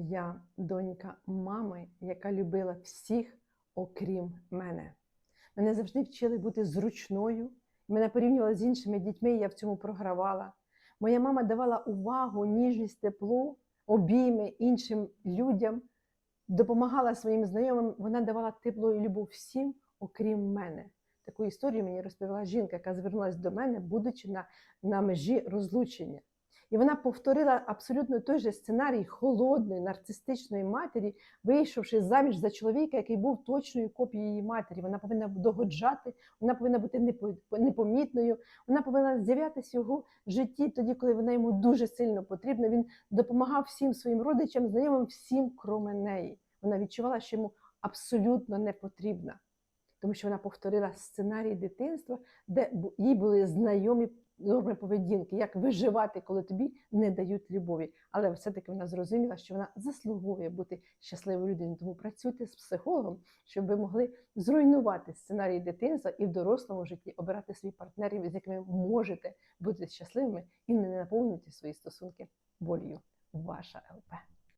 Я донька мами, яка любила всіх, окрім мене. Мене завжди вчили бути зручною. Мене порівнювали з іншими дітьми, і я в цьому програвала. Моя мама давала увагу, ніжність, тепло, обійми іншим людям, допомагала своїм знайомим. Вона давала тепло і любов всім, окрім мене. Таку історію мені розповіла жінка, яка звернулася до мене, будучи на, на межі розлучення. І вона повторила абсолютно той же сценарій холодної, нарцистичної матері, вийшовши заміж за чоловіка, який був точною копією її матері. Вона повинна догоджати, вона повинна бути непомітною, вона повинна з'являтися в його житті тоді, коли вона йому дуже сильно потрібна. Він допомагав всім своїм родичам, знайомим, всім, кроме неї. Вона відчувала, що йому абсолютно не потрібна, тому що вона повторила сценарій дитинства, де їй були знайомі норми поведінки, як виживати, коли тобі не дають любові. Але все-таки вона зрозуміла, що вона заслуговує бути щасливою людиною. Тому працюйте з психологом, щоб ви могли зруйнувати сценарій дитинства і в дорослому житті обирати свої партнерів, з якими можете бути щасливими і не наповнювати свої стосунки болью. Ваша ЛП.